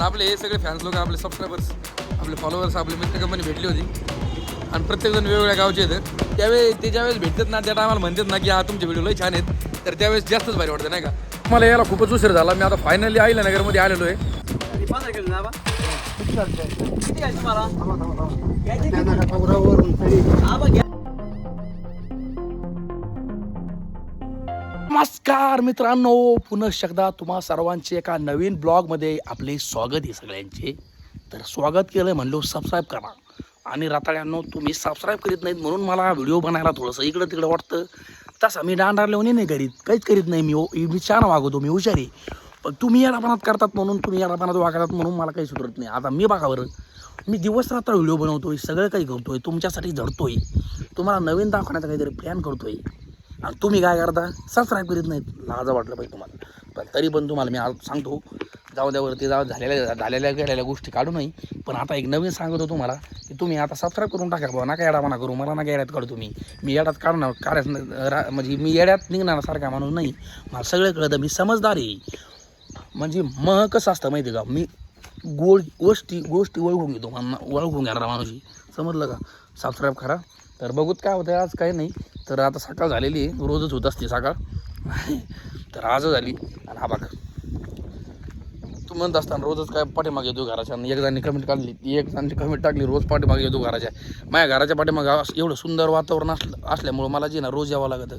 तर आपले हे सगळे फॅन्स लोक आपले सबस्क्रायबर्स आपले फॉलोअर्स आपले मित्र कंपनी भेटली होती. आणि प्रत्येकजण वेगवेगळ्या गावचे आहेत. त्यावेळी ते ज्यावेळेस भेटतात ना त्या टायमाला म्हणतात ना की हा तुमचे व्हिडिओ लई छान आहेत. तर त्यावेळेस जास्तच भारी वाटतं नाही का? मला यायला खूपच उशीर झाला. मी आता फायनली आईला नगरमध्ये आलेलो आहे. नमस्कार मित्रांनो पुन्हा एकदा तुम्हा सर्वांचे एका नवीन ब्लॉगमध्ये आपले स्वागत आहे सगळ्यांचे. तर स्वागत केलं म्हणलो सबस्क्राईब करा. आणि रताळ्यांनो तुम्ही सबस्क्राईब करीत नाहीत म्हणून मला व्हिडिओ बनायला थोडंसं इकडं तिकडं वाटतं. तसं मी डांडार लावून नाही करीत काहीच करीत नाही. मी ओ- मी छान वागवतो मी हुशारी पण तुम्ही याडापणात करतात म्हणून तुम्ही याडापणात वागतात म्हणून मला काही सुधरत नाही. आता मी बघा बरं मी दिवस रात्र व्हिडिओ बनवतोय सगळं काही करतोय तुमच्यासाठी झडतोय तुम्हाला नवीन दाखवण्याचा काहीतरी प्लॅन करतोय. आणि तुम्ही काय करता? सबस्क्राईब करीत नाहीत. लाजा वाटलं पाहिजे तुम्हाला. पण तरी पण तुम्हाला मी आज सांगतो जाऊ द्यावरती जाऊ झालेल्या झालेल्या गेलेल्या गोष्टी काढू नाही पण आता एक नवीन सांगतो तुम्हाला की तुम्ही आता सबस्क्राईब करून टाका बाबा नका येडा म्हणा करू मला नका येड्यात काढू तुम्ही. मी येड्यात काढणार काढायचं रा- म्हणजे मी येड्यात निघणार सारखा माणूस नाही. मला सगळं कळतं मी समजदार आहे. म्हणजे मग कसं असतं माहिती आहे का? मी गोळ गोष्टी गोष्टी ओळखून घेतो मला ओळखून घेणारा माणूस समजलं का? सबस्क्राईब करा. तर बघूत काय होतं आज काही नाही. तर आता सकाळ झालेली आहे. रोजच होत असते सकाळ. तर आज झाली. आणि हा बघा. तू म्हणत असताना रोजच काय पाठीमागे येतो घराच्या. आणि एक जणांनी कमेंट काढली. ती एक जणांनी कमेंट टाकली रोज पाठीमागे येतो घराच्या. माझ्या घराच्या पाठीमागे एवढं सुंदर वातावरण असलं असल्यामुळं मला जे ना रोज यावं लागतं.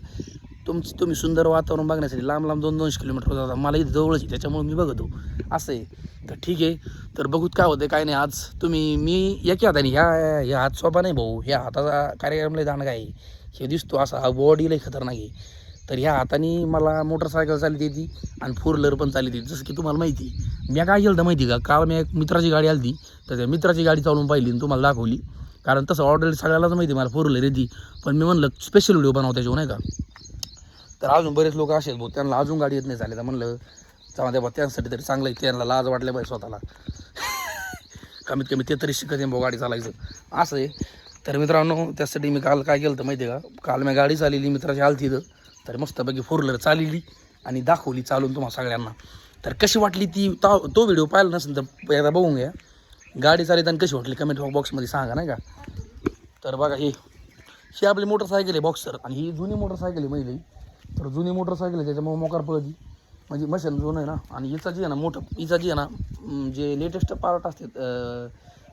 तुमचं तुम्ही सुंदर वातावरण बघण्यासाठी लांब लांब दोन दोनशे किलोमीटर जाता मला इथं जवळच आहे त्याच्यामुळे मी बघतो. असं आहे. तर ठीक आहे. तर बघूत काय होतं काय नाही. आज तुम्ही मी एका हाताने ह्या ह्या हात सोपा नाही भाऊ. ह्या हाताचा कार्यक्रमला जाणं काय आहे? हे दिसतो असा. हा खतरनाक आहे. तर ह्या हाताने मला मोटरसायकल चालत येते आणि फोर व्हीलर पण चालत येते. जसं की तुम्हाला माहिती आहे. मी काय केलं होतं माहिती का? काल मी एक मित्राची गाडी आली तर त्या मित्राची गाडी चालवून पाहिली आणि तुम्हाला दाखवली. कारण तसं ऑर्डर सगळ्यालाच माहिती आहे मला फोर व्हीलर येते. पण मी म्हणलं स्पेशल व्हिडिओ बनव त्याच्यावर नाही का? तर अजून बरेच लोक असे भाऊ त्यांना अजून गाडी येत नाही झाली तर म्हणलं चला द्या बा त्यांसाठी तरी चांगलं आहे त्यांना लाज वाटल्या पाहिजे स्वतःला. कमीत कमी ते तरी शिकत भाऊ गाडी चालायचं. असं आहे. तर मित्रांनो त्यासाठी मी काल काय केलं तर माहिती आहे का? काल मी गाडी चाललेली मित्राची आलती तिथं तर मस्तपैकी फोर व्हीलर चाललेली आणि दाखवली चालून तुम्हाला सगळ्यांना. तर कशी वाटली ती तो तो व्हिडिओ पाहिला नसेल तर एकदा बघून घ्या. गाडी चालताना कशी वाटली कमेंट बॉक्समध्ये सांगा नाही का? तर बघा हे ही आपली मोटरसायकल आहे बॉक्सर आणि ही जुनी मोटरसायकल आहे महिली तर जुनी मोटरसायकल आहे त्याच्यामुळे मोकार पळती. म्हणजे मशीन जुनं आहे ना आणि हिचा जी आहे ना मोठं हिचा जी आहे ना जे लेटेस्ट पार्ट असतात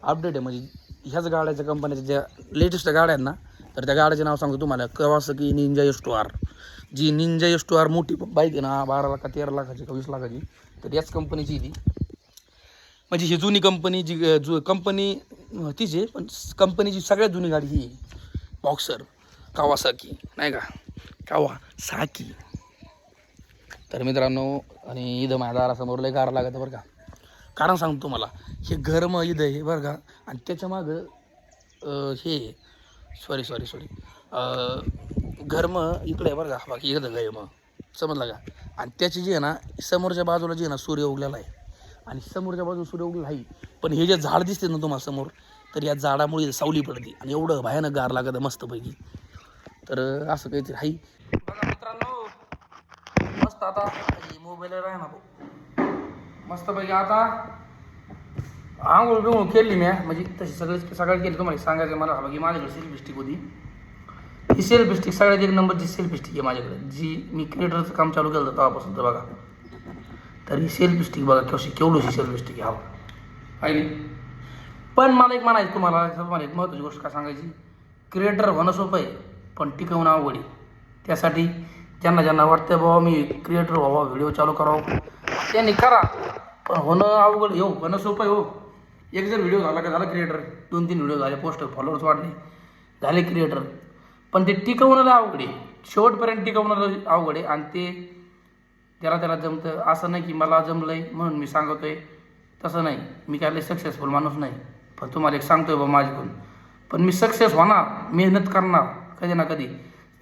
अपडेट आहे म्हणजे ह्याच गाड्याच्या कंपनीच्या ज्या लेटेस्ट गाड्या आहेत ना तर त्या गाड्याचे नाव सांगतो तुम्हाला Kawasaki ninja S two R जी निंजा एस टू आर मोठी बाईक आहे ना बारा लाखा तेरा लाखाची का वीस लाखाची तर याच कंपनीची ती. म्हणजे ही जुनी कंपनी जी जु कंपनी तीच आहे पण कंपनीची सगळ्यात जुनी गाडी ही आहे बॉक्सर कावासाकी नाही का? कावा साकी. तर मित्रांनो आणि ईद माझ्या दारासमोर लय गार लागत बरं का. कारण सांगतो तुम्हाला हे घर मग आहे बरं का. आणि त्याच्या मागं हे सॉरी सॉरी सॉरी घर मग इकडे आहे बरं का. बाकी इकडं घर मग. समजलं का? आणि त्याची जी आहे ना समोरच्या बाजूला जी आहे ना सूर्य उगलेला आहे. आणि समोरच्या बाजूला सूर्य उगलेला आहे. पण हे जे झाड दिसते ना तुम्हाला समोर तर या झाडामुळे सावली पडते. आणि एवढं भयानक गार लागतं मस्तपैकी. तर असं काहीतरी आहे. बघा मित्रांनो मस्त आता मोबाईलवर आहे ना भाऊ. मस्तपैकी आता आंघोळ बिघोळ केली मी म्हणजे तशी सगळी सगळं केली तुम्हाला सांगायचं मला हवं की माझ्याकडे सेल्फी स्टिक होती. ही सेल्फी स्टिक सगळ्यात एक नंबरची सेल्फी स्टिक आहे माझ्याकडे जी मी क्रिएटरचं काम चालू केलं होतं तेव्हापासून तर बघा. तर ही सेल्फी स्टिक बघा कशी केवढीशी सेल्फी स्टिक आहे आहे नाही? पण मला एक म्हणायचं तुम्हाला तुम्हाला एक महत्त्वाची गोष्ट काय सांगायची? क्रिएटर होणं सोपं आहे पण टिकवणं अवघड आहे. त्यासाठी ज्यांना ज्यांना वाटतं बाबा मी क्रिएटर व्हावा व्हिडिओ चालू करावं त्यांनी करा. पण होणं अवघड येऊ हो होणं सोपं आहे हो. एक जर व्हिडिओ झाला का झाला क्रिएटर दोन तीन व्हिडिओ झाले पोस्ट फॉलोअर्स वाढले झाले क्रिएटर पण ते टिकवणं अवघड आहे. शेवटपर्यंत टिकवणं अवघड आहे. आणि ते त्याला त्याला जमतं. असं नाही की मला जमलं आहे म्हणून मी सांगतो आहे तसं नाही. मी काय सक्सेसफुल माणूस नाही. पण तुम्हाला एक सांगतो आहे बा माझ्याकडून. पण मी सक्सेस होणार मेहनत करणार कधी ना कधी.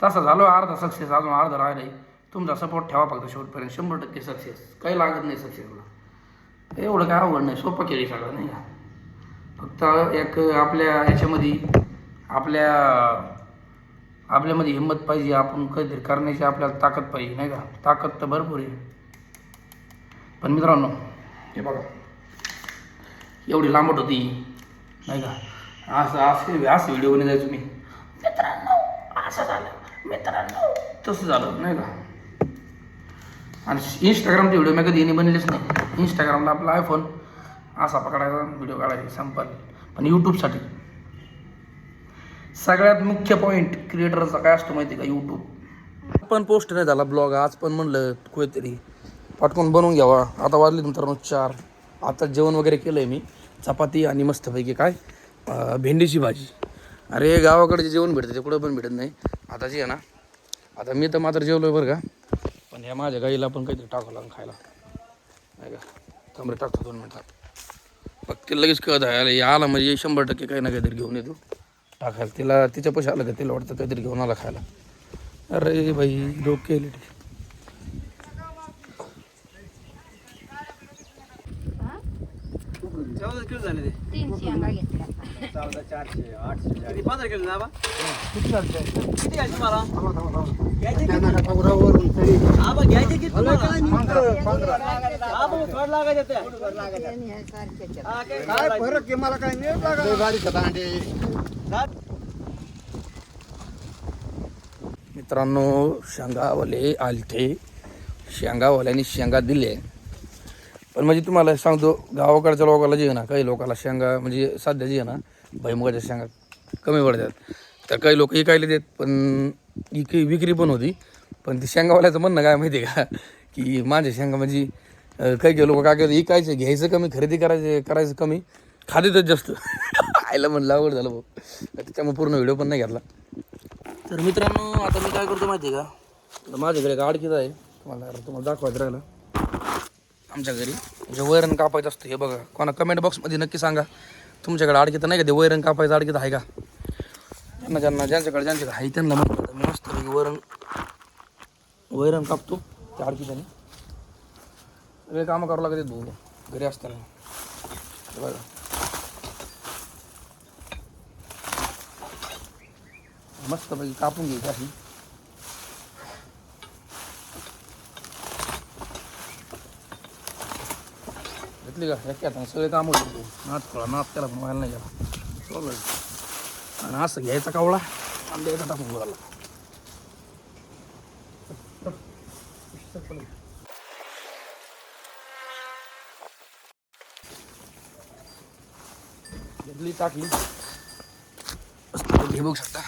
तसं झालो अर्धा सक्सेस अजून अर्धा राहिला आहे. तुमचा सपोर्ट ठेवा फक्त शेवटपर्यंत. शंभर टक्के सक्सेस. काही लागत नाही सक्सेसला एवढं काय अवघड नाही. सोपं केली सगळं नाही का? फक्त एक आपल्या याच्यामध्ये आपल्या आपल्यामध्ये हिंमत पाहिजे. आपण काहीतरी करण्याची आपल्याला ताकद पाहिजे नाही का? ताकद तर भरपूर आहे. पण मित्रांनो हे बघा. एवढी लांबट होती नाही का? असं असं असं व्हिडिओ नाही जायचो मी. मित्रांनो असं झालं. मित्रांनो तसं झालं नाही का? आणि इंस्टाग्रामचे व्हिडिओ मी कधी येणे बनलेच नाही. इंस्टाग्रामला आपला आयफोन असा पकडायचा व्हिडिओ काढायचे संपल. पण यूट्यूबसाठी सगळ्यात मुख्य पॉईंट क्रिएटरचा काय असतो माहिती आहे का यूट्यूब पण पोस्ट नाही झाला ब्लॉग आज पण म्हणलं कुठेतरी. पटकन बनवून घ्यावा. आता वाजले मित्रांनो चार. आता जेवण वगैरे केलं आहे मी. चपाती आणि मस्तपैकी काय? भेंडीची भाजी. अरे गावाकडचे जेवण भेटतं ते कुठं पण भेटत नाही. आता जे आहे ना आता मी तर मात्र जेवलो बरं का. पण ह्या माझ्या गाईला पण काहीतरी टाकावं लागेल खायला. नाही का? कमरे टाकतो दोन मिनटात. बघ ते लगेच कळत आहे आला आला म्हणजे शंभर टक्के काही ना काहीतरी घेऊन येतो. टाकायला तिला तिच्या पैसे आलं का तिला वाटतं काहीतरी घेऊन आला खायला. अरे भाई डोके चौदा किलो झाले ते. तीनशे अंगा घेतल्या चौदा चारशे आठशे किती पंधरा किलो ना बा? किती घ्यायचे तुम्हाला? घ्यायचे किती? हा बा, घ्यायचे किती तुम्हाला? हा बा, थोडं लागायचे ते. हा, काय फरक मित्रांनो शेंगावाले आलते. शेंगावाल्याने शेंगा दिले. पण म्हणजे तुम्हाला सांगतो गावाकडच्या लोकांना जे ना काही लोकांना शेंगा म्हणजे सध्या जे ना भैमुगाच्या शेंगा कमी पडतात. तर काही लोक इकायला देत पण इक विक्री पण होती. पण ती शेंगावाल्याचं म्हणणं काय माहिती आहे का? की माझ्या शेंगा म्हणजे काही काही लोक काय करतात इकायचं घ्यायचं कमी खरेदी करायचं करायचं कमी खादेतच जास्त. आयला म्हणलं आवड झालं भाऊ. त्याच्यामुळे पूर्ण व्हिडिओ पण नाही घेतला. तर मित्रांनो आता मी काय करतो माहिती आहे का माझ्याकडे एक आडकीत आहे. तुम्हाला तुम्हाला दाखवायचं राहिलं. आमच्या घरी. जे वैरण कापायचं असतं हे बघा. कोणा कमेंट बॉक्समध्ये नक्की सांगा. तुमच्याकडे आडकीत नाही का? ते वैरण कापायचं आडकीत आहे का? ज्यांना ज्यांना ज्यांच्याकडे ज्यांच्याकडे आहे त्यांना म्हणतात मी मस्त वैरण वैरण कापतो. त्या आडकीच्याने वेळ कामं करावं लागते भाऊ. घरी असताना. हे बघा. मस्तपैकी कापून घ्यायची अशी घेतली का? एक हाताने सगळे काम होते. तू नाच थोडा नात त्याला पण व्हायला नाही गेला. आणि असं घ्यायचा कावळा आणि द्यायचा टाकून बोलायला घेतली टाकली. हे बघू शकता.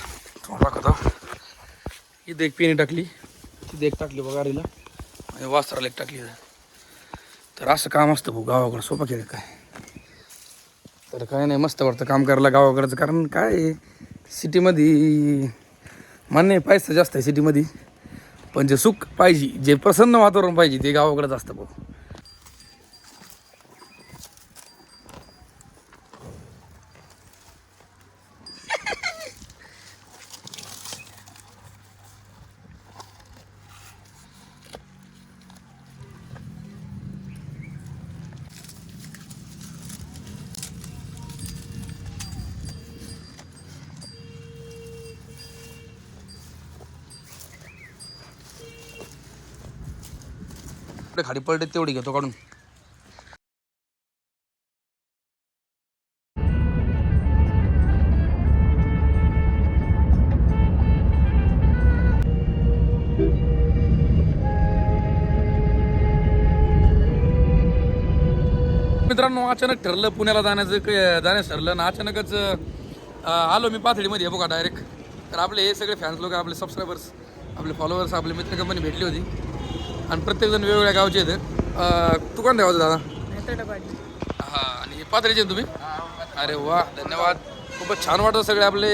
तुम्हाला दाखवतो इथं एक पेनी टाकली. तिथे एक टाकली बघारीला आणि वास्त्राला एक टाकली तर असं काम असतं भाऊ गावाकडं सोपं केलं काय? तर काय नाही मस्त वाटतं काम करायला गावाकडचं कारण काय सिटीमध्ये मान्य आहे, पैसा जास्त आहे सिटीमध्ये. पण जे सुख पाहिजे जे प्रसन्न वातावरण पाहिजे ते गावाकडंच असतं भाऊ. आपल्या खाली पडले तेवढी घेतो काढून. मित्रांनो अचानक ठरलं पुण्याला जाण्याचं जाण्यास ठरलं आणि अचानकच आलो मी पाथडीमध्ये हे बघा डायरेक्ट तर आपले हे सगळे फॅन्स लोक आपले सबस्क्रायबर्स आपले फॉलोअर्स आपले मित्र कंपनी भेटली होती. आणि प्रत्येकजण वेगवेगळ्या गावचे आहेत. तू कोणत्या गावचं दादा? हा आणि आहेत तुम्ही? अरे वा धन्यवाद. खूपच छान वाटतं सगळे आपले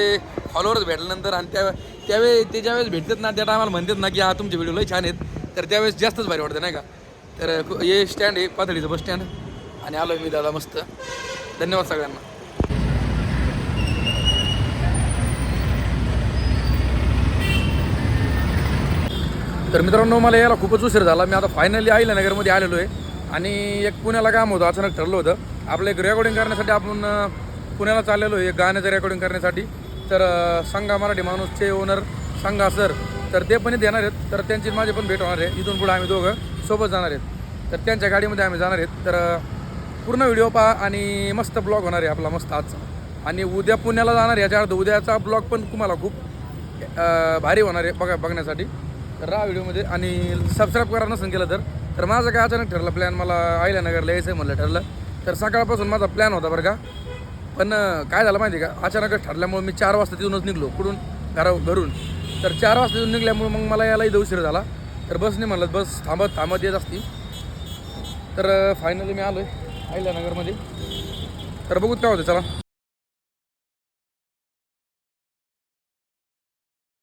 फॉलोअर्स भेटल्यानंतर. आणि त्या त्यावेळी ते ज्यावेळेस भेटतात ना त्या टायमाला म्हणतात ना की हा तुमचे व्हिडिओ लय छान आहेत. तर त्यावेळेस जास्तच भारी वाटतं नाही का? तर हे स्टँड आहे पाथडीचं बस स्टँड आणि आलो मी दादा मस्त. धन्यवाद सगळ्यांना. तर मित्रांनो मला यायला खूपच उशीर झाला. मी आता फायनली नगरमध्ये आलेलो आहे. आणि एक पुण्याला काम होतं अचानक ठरलं होतं. आपलं एक रेकॉर्डिंग करण्यासाठी आपण पुण्याला चाललेलो आहे एक गाण्याचं रेकॉर्डिंग करण्यासाठी. तर अं, संगा मराठी माणूसचे ओनर संगा सर तर ते पण इथे येणार आहेत. तर त्यांची माझी पण भेट होणार आहे. इथून पुढे आम्ही दोघं सोबत जाणार आहेत. तर त्यांच्या गाडीमध्ये आम्ही जाणार आहेत. तर पूर्ण व्हिडिओ पहा आणि मस्त ब्लॉग होणार आहे आपला मस्त आजचा. आणि उद्या पुण्याला जाणार आहे. याच्या अर्थ उद्याचा ब्लॉग पण तुम्हाला खूप भारी होणार आहे बघा बघण्यासाठी. तर राहा व्हिडिओमध्ये आणि सबस्क्राईब करा नसेल केलं तर. तर माझं काय अचानक ठरलं प्लॅन मला आयल्यानगरला यायचं आहे म्हणलं ठरलं. तर सकाळपासून माझा प्लॅन होता बरं का. पण काय झालं माहिती आहे का? अचानकच ठरल्यामुळे मी चार वाजता तिथूनच निघलो कुठून? घरा घरून. तर चार वाजता तिथून निघल्यामुळे मग मला यायला इथं उशीर झाला. तर बसने म्हणलं बस थांबत थांबत येत असती. तर फायनली मी आलो आहे अहिल्यानगरमध्ये तर बघू काय होतं चला.